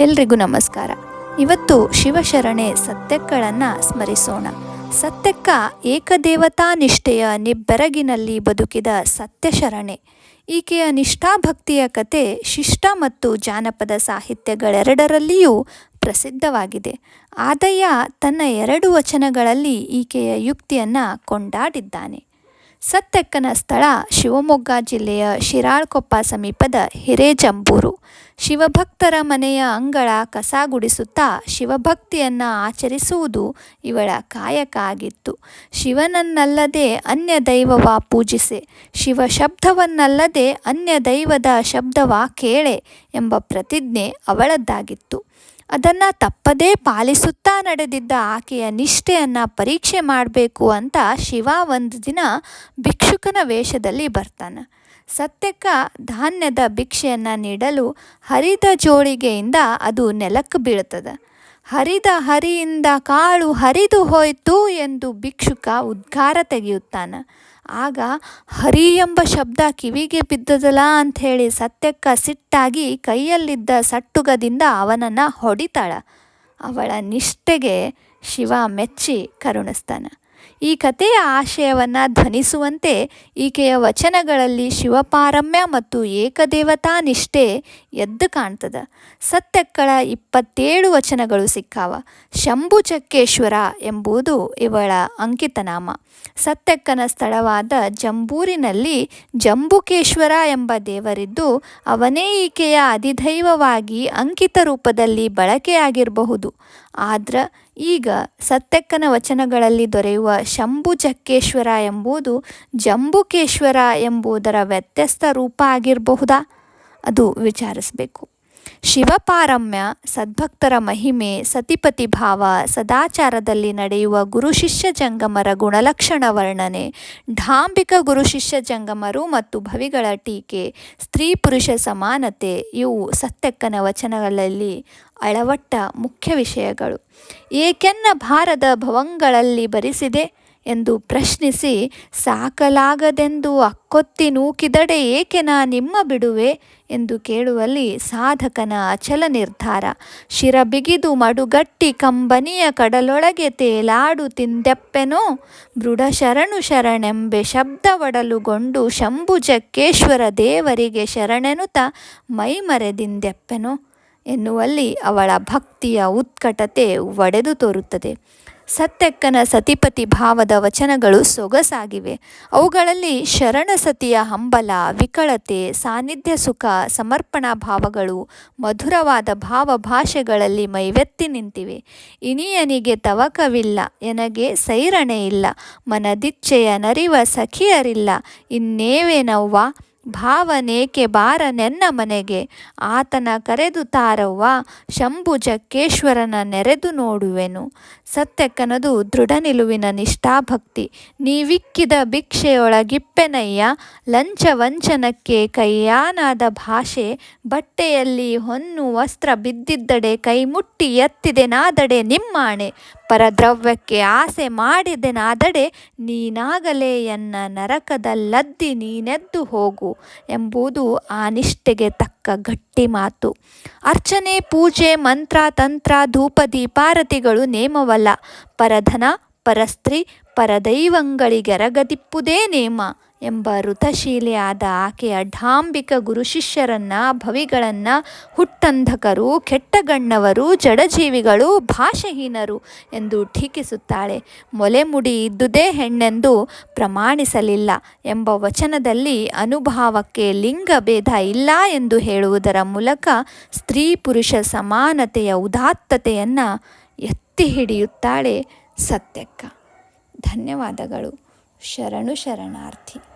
ಎಲ್ರಿಗೂ ನಮಸ್ಕಾರ. ಇವತ್ತು ಶಿವಶರಣೆ ಸತ್ಯಕ್ಕಳನ್ನು ಸ್ಮರಿಸೋಣ. ಸತ್ಯಕ್ಕ ಏಕದೇವತಾ ನಿಷ್ಠೆಯ ನಿಬ್ಬೆರಗಿನಲ್ಲಿ ಬದುಕಿದ ಸತ್ಯಶರಣೆ. ಈಕೆಯ ನಿಷ್ಠಾಭಕ್ತಿಯ ಕತೆ ಶಿಷ್ಟ ಮತ್ತು ಜಾನಪದ ಸಾಹಿತ್ಯಗಳೆರಡರಲ್ಲಿಯೂ ಪ್ರಸಿದ್ಧವಾಗಿದೆ. ಆದಯ್ಯ ತನ್ನ ಎರಡು ವಚನಗಳಲ್ಲಿ ಈಕೆಯ ಯುಕ್ತಿಯನ್ನು ಕೊಂಡಾಡಿದ್ದಾನೆ. ಸತ್ತೆಕ್ಕನ ಸ್ಥಳ ಶಿವಮೊಗ್ಗ ಜಿಲ್ಲೆಯ ಶಿರಾಳ್ಕೊಪ್ಪ ಸಮೀಪದ ಹಿರೇಜಂಬೂರು. ಶಿವಭಕ್ತರ ಮನೆಯ ಅಂಗಳ ಕಸ ಗುಡಿಸುತ್ತಾ ಶಿವಭಕ್ತಿಯನ್ನು ಆಚರಿಸುವುದು ಇವಳ ಕಾಯಕ ಆಗಿತ್ತು ಶಿವನನ್ನಲ್ಲದೆ ಅನ್ಯ ದೈವವ ಪೂಜಿಸೆ. ಶಿವ ಶಬ್ದವನ್ನಲ್ಲದೆ ಅನ್ಯ ದೈವದ ಶಬ್ದವ ಕೇಳೆ ಎಂಬ ಪ್ರತಿಜ್ಞೆ ಅವಳದ್ದಾಗಿತ್ತು. ಅದನ್ನು ತಪ್ಪದೇ ಪಾಲಿಸುತ್ತಾ ನಡೆದಿದ್ದ ಆಕೆಯ ನಿಷ್ಠೆಯನ್ನು ಪರೀಕ್ಷೆ ಮಾಡಬೇಕು ಅಂತ ಶಿವ ಒಂದು ದಿನ ಭಿಕ್ಷುಕನ ವೇಷದಲ್ಲಿ ಬರ್ತಾನೆ. ಸತ್ಯಕ್ಕ ಧಾನ್ಯದ ಭಿಕ್ಷೆಯನ್ನು ನೀಡಲು ಹರಿದ ಜೋಳಿಗೆಯಿಂದ ಅದು ನೆಲಕ್ಕೆ ಬೀಳ್ತದೆ ಹರಿದ ಹರಿಯಿಂದ ಕಾಳು ಹರಿದು ಹೋಯಿತು ಎಂದು ಭಿಕ್ಷುಕ ಉದ್ಗಾರ ತೆಗೆಯುತ್ತಾನೆ. ಆಗ ಹರಿ ಎಂಬ ಶಬ್ದ ಕಿವಿಗೆ ಬಿದ್ದದಲ್ಲ ಅಂಥೇಳಿ ಸತ್ಯಕ್ಕ ಸಿಟ್ಟಾಗಿ ಕೈಯಲ್ಲಿದ್ದ ಸಟ್ಟುಗದಿಂದ ಅವನನ್ನು ಹೊಡಿತಾಳ. ಅವಳ ನಿಷ್ಠೆಗೆ ಶಿವ ಮೆಚ್ಚಿ ಕರುಣಿಸ್ತಾನೆ. ಈ ಕಥೆಯ ಆಶಯವನ್ನು ಧ್ವನಿಸುವಂತೆ ಈಕೆಯ ವಚನಗಳಲ್ಲಿ ಶಿವಪಾರಮ್ಯ ಮತ್ತು ಏಕದೇವತಾ ನಿಷ್ಠೆ ಎದ್ದು ಕಾಣ್ತದ. ಸತ್ಯಕ್ಕಳ ಇಪ್ಪತ್ತೇಳು ವಚನಗಳು ಸಿಕ್ಕಾವ. ಶಂಭು ಚಕ್ಕೇಶ್ವರ ಎಂಬುದು ಇವಳ ಅಂಕಿತನಾಮ. ಸತ್ಯಕ್ಕನ ಸ್ಥಳವಾದ ಜಂಬೂರಿನಲ್ಲಿ ಜಂಬುಕೇಶ್ವರ ಎಂಬ ದೇವರಿದ್ದು ಅವನೇ ಈಕೆಯ ಅಧಿದೈವವಾಗಿ ಅಂಕಿತ ರೂಪದಲ್ಲಿ ಬಳಕೆಯಾಗಿರಬಹುದು. ಆದ್ರೆ ಈಗ ಸತ್ಯಕ್ಕನ ವಚನಗಳಲ್ಲಿ ದೊರೆಯುವ ಶಂಭು ಚಕ್ಕೇಶ್ವರ ಎಂಬುದು ಜಂಬುಕೇಶ್ವರ ಎಂಬುದರ ವ್ಯತ್ಯಸ್ತ ರೂಪ ಆಗಿರಬಹುದಾ? ಅದು ವಿಚಾರಿಸಬೇಕು. ಶಿವಪಾರಮ್ಯ, ಸದ್ಭಕ್ತರ ಮಹಿಮೆ ಸತಿಪತಿ ಭಾವ ಸದಾಚಾರದಲ್ಲಿ ನಡೆಯುವ ಗುರು ಶಿಷ್ಯ ಜಂಗಮರ ಗುಣಲಕ್ಷಣ ವರ್ಣನೆ ಢಾಂಬಿಕ ಗುರು ಶಿಷ್ಯ ಜಂಗಮರು ಮತ್ತು ಭವಿಗಳ ಟೀಕೆ, ಸ್ತ್ರೀ ಪುರುಷ ಸಮಾನತೆ ಇವು ಸತ್ಯಕ್ಕನ ವಚನಗಳಲ್ಲಿ ಅಳವಟ್ಟ ಮುಖ್ಯ ವಿಷಯಗಳು. ಏಕೆನ್ನ ಭಾರದ ಭವಂಗಳಲ್ಲಿ ಭರಿಸಿದೆ ಎಂದು ಪ್ರಶ್ನಿಸಿ, ಸಾಕಲಾಗದೆಂದು ಅಕ್ಕೊತ್ತಿ ನೂಕಿದಡೆ ಏಕೆ ನಾ ನಿಮ್ಮ ಬಿಡುವೆ? ಎಂದು ಕೇಳುವಲ್ಲಿ ಸಾಧಕನ ಅಚಲ ನಿರ್ಧಾರ ಶಿರ ಬಿಗಿದು ಮಡುಗಟ್ಟಿ ಕಂಬನಿಯ ಕಡಲೊಳಗೆ ತೇಲಾಡು ತಿಂದೆಪ್ಪೆನೋ? ಮೃಢ ಶರಣು ಶರಣೆಂಬೆ ಶಬ್ದ ಒಡಲುಗೊಂಡು ಶಂಭುಜಕ್ಕೇಶ್ವರ ದೇವರಿಗೆ ಶರಣೆನುತ ಮೈಮರೆದಿಂದೆಪ್ಪೆನೋ ಎನ್ನುವಲ್ಲಿ ಅವಳ ಭಕ್ತಿಯ ಉತ್ಕಟತೆ ಒಡೆದು ತೋರುತ್ತದೆ. ಸತ್ಯಕ್ಕನ ಸತಿಪತಿ ಭಾವದ ವಚನಗಳು ಸೊಗಸಾಗಿವೆ. ಅವುಗಳಲ್ಲಿ ಶರಣ ಸತಿಯ ಹಂಬಲ, ವಿಕಳತೆ, ಸಾನ್ನಿಧ್ಯ ಸುಖ, ಸಮರ್ಪಣಾ ಭಾವಗಳು, ಮಧುರವಾದ ಭಾವ ಭಾಷೆಗಳಲ್ಲಿ ಮೈವೆತ್ತಿ ನಿಂತಿವೆ. ಇನಿಯನಿಗೆ ತವಕವಿಲ್ಲ, ಎನಗೆ ಸೈರಣೆ ಇಲ್ಲ. ಮನದಿಚ್ಛೆಯ ನರಿವ ಸಖಿಯರಿಲ್ಲ. ಇನ್ನೇವೇನವ್ವ? ಭಾವನೇಕೆ ಬಾರ ನೆನ್ನ ಮನೆಗೆ. ಆತನ ಕರೆದು ತಾರವ್ವ ಶಂಭುಜಕ್ಕೇಶ್ವರನ ನೆರೆದು ನೋಡುವೆನು. ಸತ್ಯಕ್ಕನದು ದೃಢ ನಿಲುವಿನ ನಿಷ್ಠಾಭಕ್ತಿ ನೀವಿಕ್ಕಿದ ಭಿಕ್ಷೆಯೊಳಗಿಪ್ಪೆನಯ್ಯ, ಲಂಚ ವಂಚನಕ್ಕೆ ಕೈಯಾನಾದ ಭಾಷೆ. ಬಟ್ಟೆಯಲ್ಲಿ ಹೊನ್ನು ವಸ್ತ್ರ ಬಿದ್ದಿದ್ದಡೆ, ಕೈಮುಟ್ಟಿ ಎತ್ತಿದೆನಾದಡೆ ನಿಮ್ಮಾಣೆ. ಪರದ್ರವ್ಯಕ್ಕೆ ಆಸೆ ಮಾಡಿದೆನಾದಡೆ ನೀನಾಗಲೇ ಎನ್ನ ನರಕದಲ್ಲದ್ದಿ ನೀನೆದ್ದು ಹೋಗು ಎಂಬುದು ಆ ನಿಷ್ಠೆಗೆ ತಕ್ಕ ಗಟ್ಟಿ ಮಾತು. ಅರ್ಚನೆ, ಪೂಜೆ, ಮಂತ್ರ, ತಂತ್ರ ಧೂಪ ದೀಪಾರತಿಗಳು ನೇಮವಲ್ಲ. ಪರಧನ ಪರಸ್ತ್ರೀ ಪರದೈವಂಗಳಿಗೆರಗದಿಪ್ಪುದೇ ನೇಮ ಎಂಬ ಋತಶೀಲೆಯಾದ ಆಕೆಯ ಢಾಂಬಿಕ ಗುರುಶಿಷ್ಯರನ್ನು ಭವಿಗಳನ್ನು, ಹುಟ್ಟಂಧಕರು, ಕೆಟ್ಟಗಣ್ಣವರು, ಜಡಜೀವಿಗಳು, ಭಾಷೆಹೀನರು ಎಂದು ಟೀಕಿಸುತ್ತಾಳೆ. ಮೊಲೆಮುಡಿ ಇದ್ದುದೇ ಹೆಣ್ಣೆಂದು ಪ್ರಮಾಣಿಸಲಿಲ್ಲ ಎಂಬ ವಚನದಲ್ಲಿ ಅನುಭಾವಕ್ಕೆ ಲಿಂಗಭೇದ ಇಲ್ಲ ಎಂದು ಹೇಳುವುದರ ಮೂಲಕ ಸ್ತ್ರೀ ಪುರುಷ ಸಮಾನತೆಯ ಉದಾತ್ತತೆಯನ್ನು ಎತ್ತಿ ಹಿಡಿಯುತ್ತಾಳೆ. ಸತ್ಯಕ್ಕ. ಧನ್ಯವಾದಗಳು. ಶರಣು ಶರಣಾರ್ಥಿ.